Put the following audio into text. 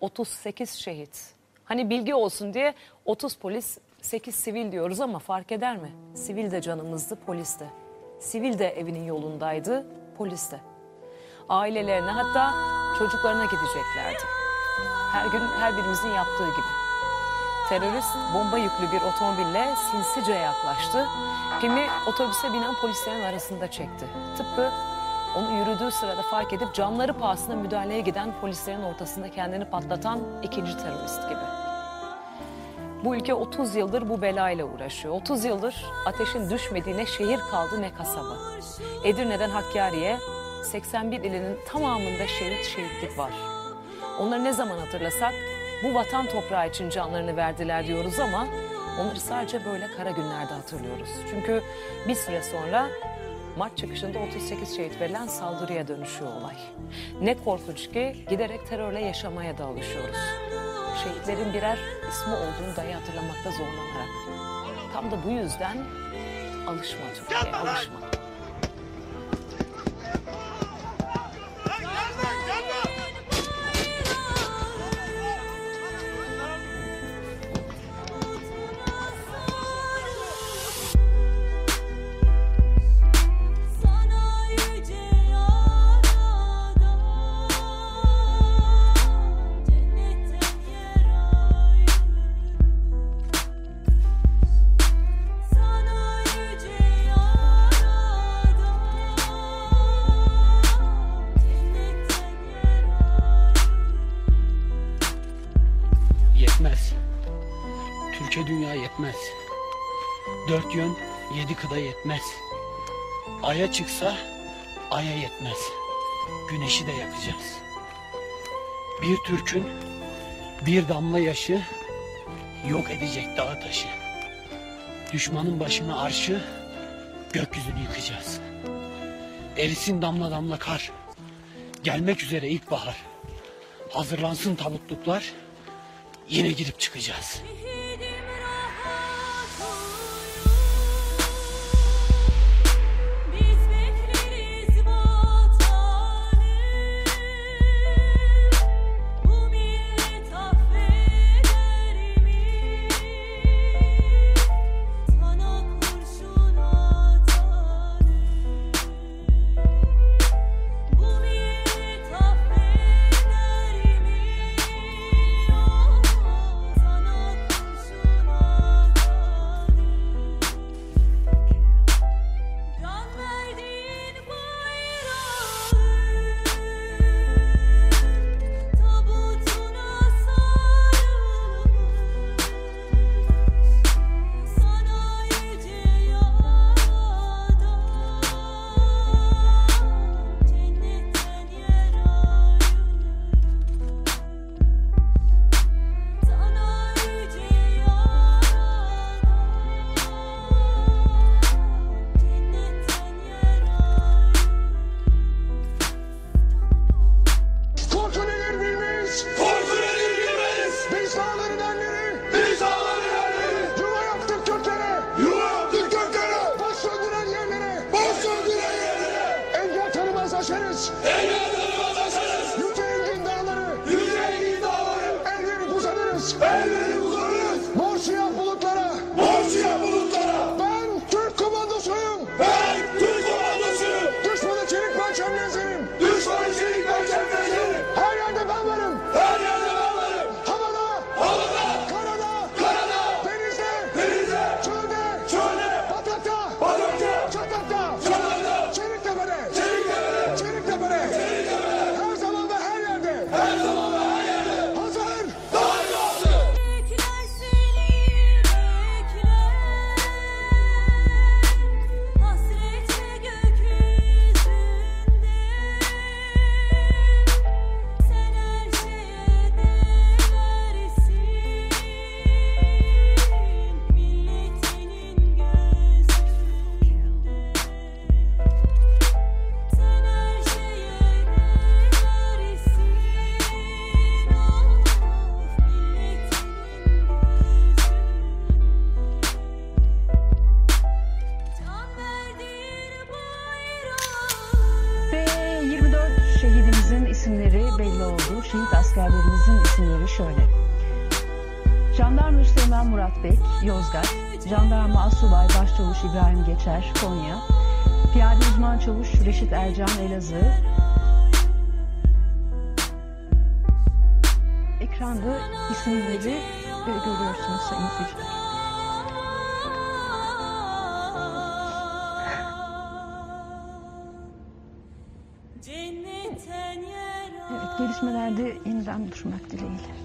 ...38 şehit. Hani bilgi olsun diye 30 polis, 8 sivil diyoruz ama fark eder mi? Sivil de canımızdı, polis de. Sivil de evinin yolundaydı, polis de. Ailelerine hatta çocuklarına gideceklerdi. Her gün her birimizin yaptığı gibi. Terörist bomba yüklü bir otomobille sinsice yaklaştı. Pimi otobüse binen polislerin arasında çekti. Tıpkı onu yürüdüğü sırada fark edip canları pahasına müdahaleye giden polislerin ortasında kendini patlatan ikinci terörist gibi. Bu ülke 30 yıldır bu belayla uğraşıyor. 30 yıldır ateşin düşmediği ne şehir kaldı ne kasaba. Edirne'den Hakkari'ye 81 ilinin tamamında şehit şehitlik var. Onları ne zaman hatırlasak bu vatan toprağı için canlarını verdiler diyoruz ama onları sadece böyle kara günlerde hatırlıyoruz. Çünkü bir süre sonra Mart çıkışında 38 şehit verilen saldırıya dönüşüyor olay. Ne korkunç ki giderek terörle yaşamaya da alışıyoruz. Şehitlerin birer ismi olduğunu dahi hatırlamakta zorlanarak. Tam da bu yüzden alışma Türkiye, alışma. Yetmez. Türkiye dünya yetmez. Dört yön yedi kıda yetmez. Aya çıksa aya yetmez. Güneşi de yakacağız. Bir Türk'ün bir damla yaşı yok edecek dağı taşı. Düşmanın başına arşı gökyüzünü yıkacağız. Erisin damla damla kar. Gelmek üzere ilkbahar. Hazırlansın tabutluklar. Yine girip çıkacağız. Spanish. Olduğu şehit askerlerimizin isimleri şöyle. Jandarma Üsteğmen Murat Bek, Yozgat, Jandarma Asubay Başçavuş İbrahim Geçer, Konya, Piyade Uzman Çavuş Reşit Ercan Elazığ, Ekranda isimleri görüyorsunuz sayın seyirciler. Gelişmelerde yeniden buluşmak dileğiyle.